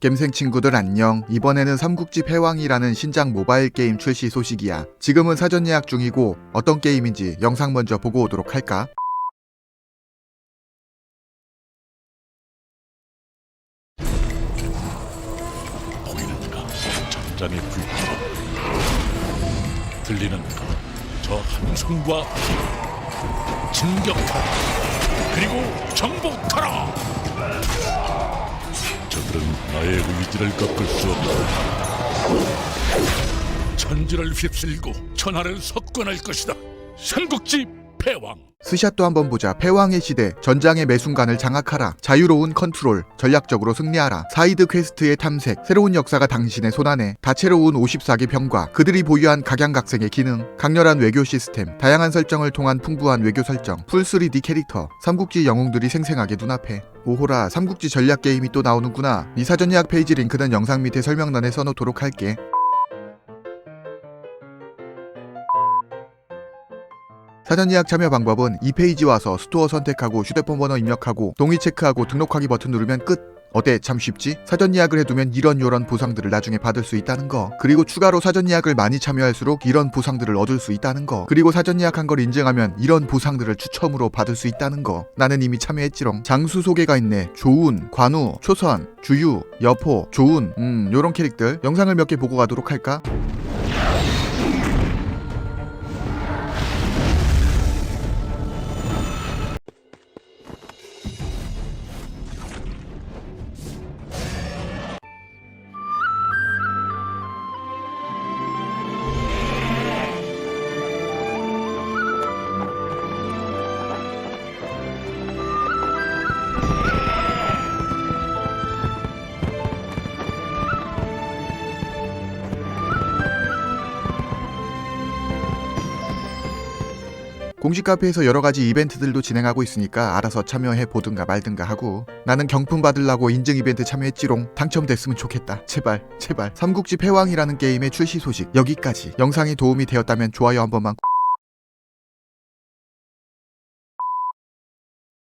겜생 친구들 안녕. 이번에는 삼국지 패왕이라는 신작 모바일 게임 출시 소식이야. 지금은 사전 예약 중이고 어떤 게임인지 영상 먼저 보고 오도록 할까? 보이는가 전장의 불꽃 들리는가 저 함성과 피 진격하라 그리고 정복하라 저들은 나의 의지를 꺾을 수 없다. 천지를 휩쓸고 천하를 석권할 것이다. 삼국지 패왕 스샷도 한번 보자. 패왕의 시대, 전장의 매 순간을 장악하라. 자유로운 컨트롤, 전략적으로 승리하라. 사이드 퀘스트의 탐색, 새로운 역사가 당신의 손안에. 다채로운 54개 병과 그들이 보유한 각양각색의 기능, 강렬한 외교 시스템, 다양한 설정을 통한 풍부한 외교 설정, 풀 3D 캐릭터, 삼국지 영웅들이 생생하게 눈앞에. 오호라, 삼국지 전략 게임이 또 나오는구나. 예약 페이지 링크는 영상 밑에 설명란에 써놓도록 할게. 사전 예약 참여 방법은 이 페이지 와서 스토어 선택하고 휴대폰 번호 입력하고 동의 체크하고 등록하기 버튼 누르면 끝. 어때? 참 쉽지? 사전 예약을 해두면 이런 요런 보상들을 나중에 받을 수 있다는 거. 그리고 추가로 사전 예약을 많이 참여할수록 이런 보상들을 얻을 수 있다는 거. 그리고 사전 예약한 걸 인증하면 이런 보상들을 추첨으로 받을 수 있다는 거. 나는 이미 참여했지롱. 장수 소개가 있네. 조운, 관우, 초선, 주유, 여포, 조운. 음, 요런 캐릭들. 영상을 몇 개 보고 가도록 할까? 공식 카페에서 여러 가지 이벤트들도 진행하고 있으니까 알아서 참여해 보든가 말든가 하고 나는 경품 받으려고 인증 이벤트 참여했지롱. 당첨됐으면 좋겠다. 제발 제발. 삼국지 패왕이라는 게임의 출시 소식 여기까지. 영상이 도움이 되었다면 좋아요 한 번만 꾹